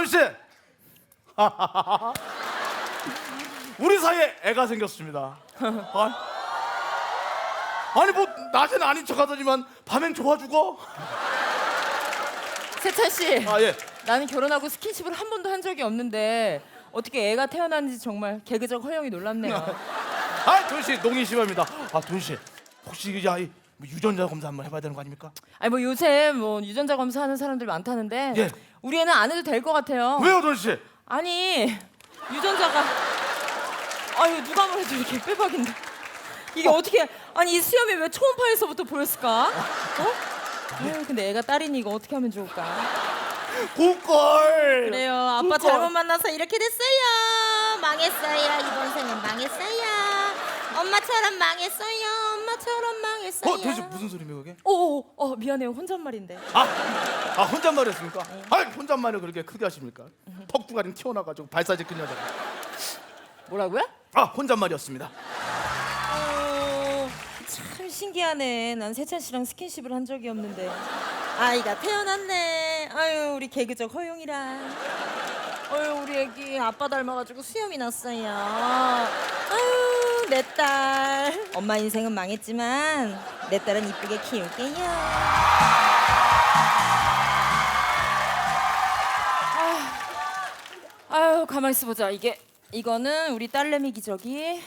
도현 씨. 우리 사이에 애가 생겼습니다. 아니, 뭐 낮엔 아닌 척하더니만 밤엔 좋아 죽어. 세찬 씨, 아 예. 나는 결혼하고 스킨십을 한 번도 한 적이 없는데 어떻게 애가 태어났는지 정말 개그적 허영이 놀랍네요. 아 도현 씨 농이 심합니다. 아 도현 씨 혹시 야, 이 유전자 검사 한번 해봐야 되는 거 아닙니까? 아니 뭐 요새 뭐 유전자 검사하는 사람들 많다는데 예. 우리 애는 안 해도 될 것 같아요. 왜요 도현 씨? 아니 유전자가 아유 누가 뭐래도 이렇게 빼박인데 이게 어. 떻게 아니 이 수염이 왜 초음파에서부터 보였을까? 어? 아유 근데 애가 딸이니 이거 어떻게 하면 좋을까? 굿걸. 그래요 아빠 그거. 잘못 만나서 이렇게 됐어요. 망했어요. 이번 생은 망했어요. 엄마처럼 망했어요. 엄마처럼 망 했어요. 어 도현 씨 무슨 소리입니까 그게? 오오 어, 미안해요 혼잣말인데. 아, 아 혼잣말이었습니까? 아 혼잣말을 그렇게 크게 하십니까? 턱두가리 튀어나가지고 발사지 큰 여자. 뭐라고요? 아 혼잣말이었습니다. 어, 참 신기하네. 난 세찬 씨랑 스킨십을 한 적이 없는데 아이가 태어났네. 아유 우리 개그적 허용이랑. 아유 우리 애기 아빠 닮아가지고 수염이 났어요. 아유 내 딸. 엄마 인생은 망했지만 내 딸은 이쁘게 키울게요. 아유 가만 있어 보자. 이게 이거는 우리 딸내미 기저귀,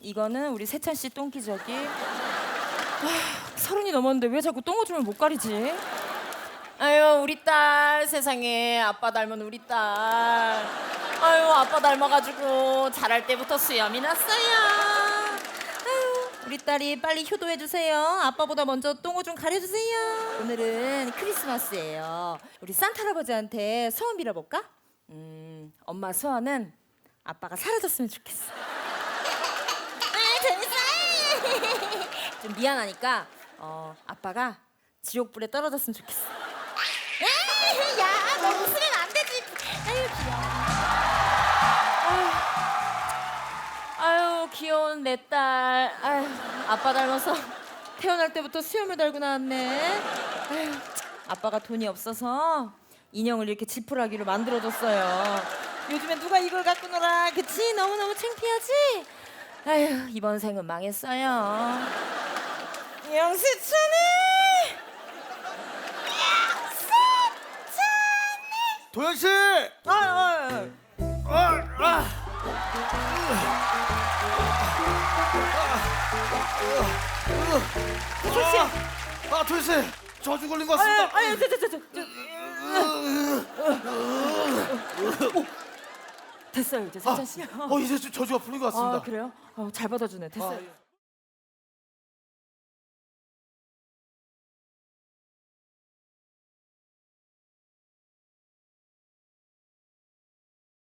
이거는 우리 세찬 씨 똥 기저귀. 아, 서른이 넘었는데 왜 자꾸 똥 오줌을 못 가리지? 아유 우리 딸 세상에 아빠 닮은 우리 딸. 아유 아빠 닮아가지고 자랄 때부터 수염이 났어요. 우리 딸이 빨리 효도해 주세요. 아빠보다 먼저 똥오줌 가려주세요. 오늘은 크리스마스예요. 우리 산타 할아버지한테 소원 빌어볼까? 음 엄마 소원은 아빠가 사라졌으면 좋겠어. 아, 재밌어. 좀 미안하니까 어 아빠가 지옥불에 떨어졌으면 좋겠어. 야, 너 웃으면 내 딸. 아유 아빠 닮아서 태어날 때부터 수염을 달고 나왔네. 아유 아빠가 돈이 없어서 인형을 이렇게 지푸라기로 만들어줬어요. 요즘에 누가 이걸 갖고 놀아? 그치? 너무너무 창피하지? 아유 이번 생은 망했어요. 영수천이 도현 씨. 아, 아, 아, 아, 아 도현 씨. 저주 걸린 것 아, 같습니다. 아유, 저, 저, 저, 저, 저. 오, 됐어요 이제 세찬 씨. 어 이제 좀 저주가 풀린 것 같습니다. 아 그래요? 어, 잘 받아주네. 됐어요. 아, 예.